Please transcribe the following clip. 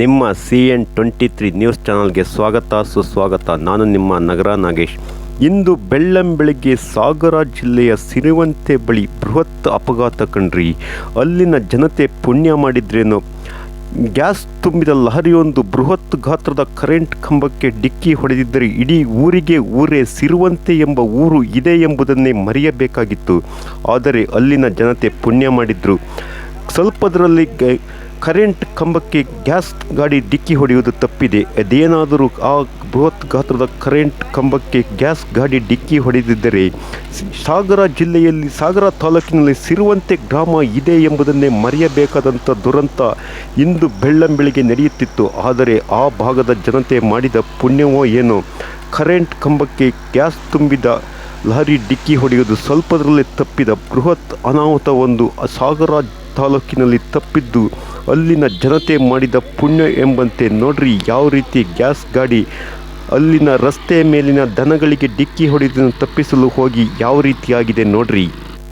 ನಿಮ್ಮ C N twenty three news ಚಾನಲ್ಗೆ ಸ್ವಾಗತ, ಸುಸ್ವಾಗತ. ನಾನು ನಿಮ್ಮ ನಗರ ನಾಗೇಶ್. ಇಂದು ಬೆಳ್ಳಂಬೆಳಗ್ಗೆ ಸಾಗರ ಜಿಲ್ಲೆಯ ಸಿರಿವಂತೆ ಬಳಿ ಬೃಹತ್ ಅಪಘಾತ ಕಂಡ್ರಿ. ಅಲ್ಲಿನ ಜನತೆ ಪುಣ್ಯ ಮಾಡಿದ್ರೇನೋ? ಗ್ಯಾಸ್ ತುಂಬಿದ ಲಹರಿಯೊಂದು ಬೃಹತ್ ಗಾತ್ರದ ಕರೆಂಟ್ ಕಂಬಕ್ಕೆ ಡಿಕ್ಕಿ ಹೊಡೆದಿದ್ದರೆ ಇಡೀ ಊರಿಗೆ ಊರೇ ಸಿರುವಂತೆ ಎಂಬ ಊರು ಇದೆ ಎಂಬುದನ್ನೇ ಮರೆಯಬೇಕಾಗಿತ್ತು. ಆದರೆ ಅಲ್ಲಿನ ಜನತೆ ಪುಣ್ಯ ಮಾಡಿದ್ರು. ಸ್ವಲ್ಪದರಲ್ಲಿ ಕರೆಂಟ್ ಕಂಬಕ್ಕೆ ಗ್ಯಾಸ್ ಗಾಡಿ ಡಿಕ್ಕಿ ಹೊಡೆಯುವುದು ತಪ್ಪಿದೆ. ಅದೇನಾದರೂ ಆ ಬೃಹತ್ ಗಾತ್ರದ ಕರೆಂಟ್ ಕಂಬಕ್ಕೆ ಗ್ಯಾಸ್ ಗಾಡಿ ಡಿಕ್ಕಿ ಹೊಡೆದಿದ್ದರೆ ಸಾಗರ ಜಿಲ್ಲೆಯಲ್ಲಿ, ಸಾಗರ ತಾಲೂಕಿನಲ್ಲಿ ಸಿರುವಂತೆ ಗ್ರಾಮ ಇದೆ ಎಂಬುದನ್ನೇ ಮರೆಯಬೇಕಾದಂಥ ದುರಂತ ಇಂದು ಬೆಳ್ಳಂಬೆಳಿಗ್ಗೆ ನಡೆಯುತ್ತಿತ್ತು. ಆದರೆ ಆ ಭಾಗದ ಜನತೆ ಮಾಡಿದ ಪುಣ್ಯವೋ ಏನೋ. ಕರೆಂಟ್ ಕಂಬಕ್ಕೆ ಗ್ಯಾಸ್ ತುಂಬಿದ ಲಹರಿ ಡಿಕ್ಕಿ ಹೊಡೆಯುವುದು ಸ್ವಲ್ಪದರಲ್ಲೇ ತಪ್ಪಿದ ಬೃಹತ್ ಅನಾಹುತವೊಂದು ಸಾಗರ ತಾಲೂಕಿನಲ್ಲಿ ತಪ್ಪಿದ್ದು, ಅಲ್ಲಿನ ಜನತೆ ಮಾಡಿದ ಪುಣ್ಯ ಎಂಬಂತೆ ನೋಡ್ರಿ ಯಾವ ರೀತಿ ಗ್ಯಾಸ್ ಗಾಡಿ ಅಲ್ಲಿನ ರಸ್ತೆಯ ಮೇಲಿನ ದನಗಳಿಗೆ ಡಿಕ್ಕಿ ಹೊಡೆದನ್ನು ತಪ್ಪಿಸಲು ಹೋಗಿ ಯಾವ ರೀತಿಯಾಗಿದೆ ನೋಡ್ರಿ.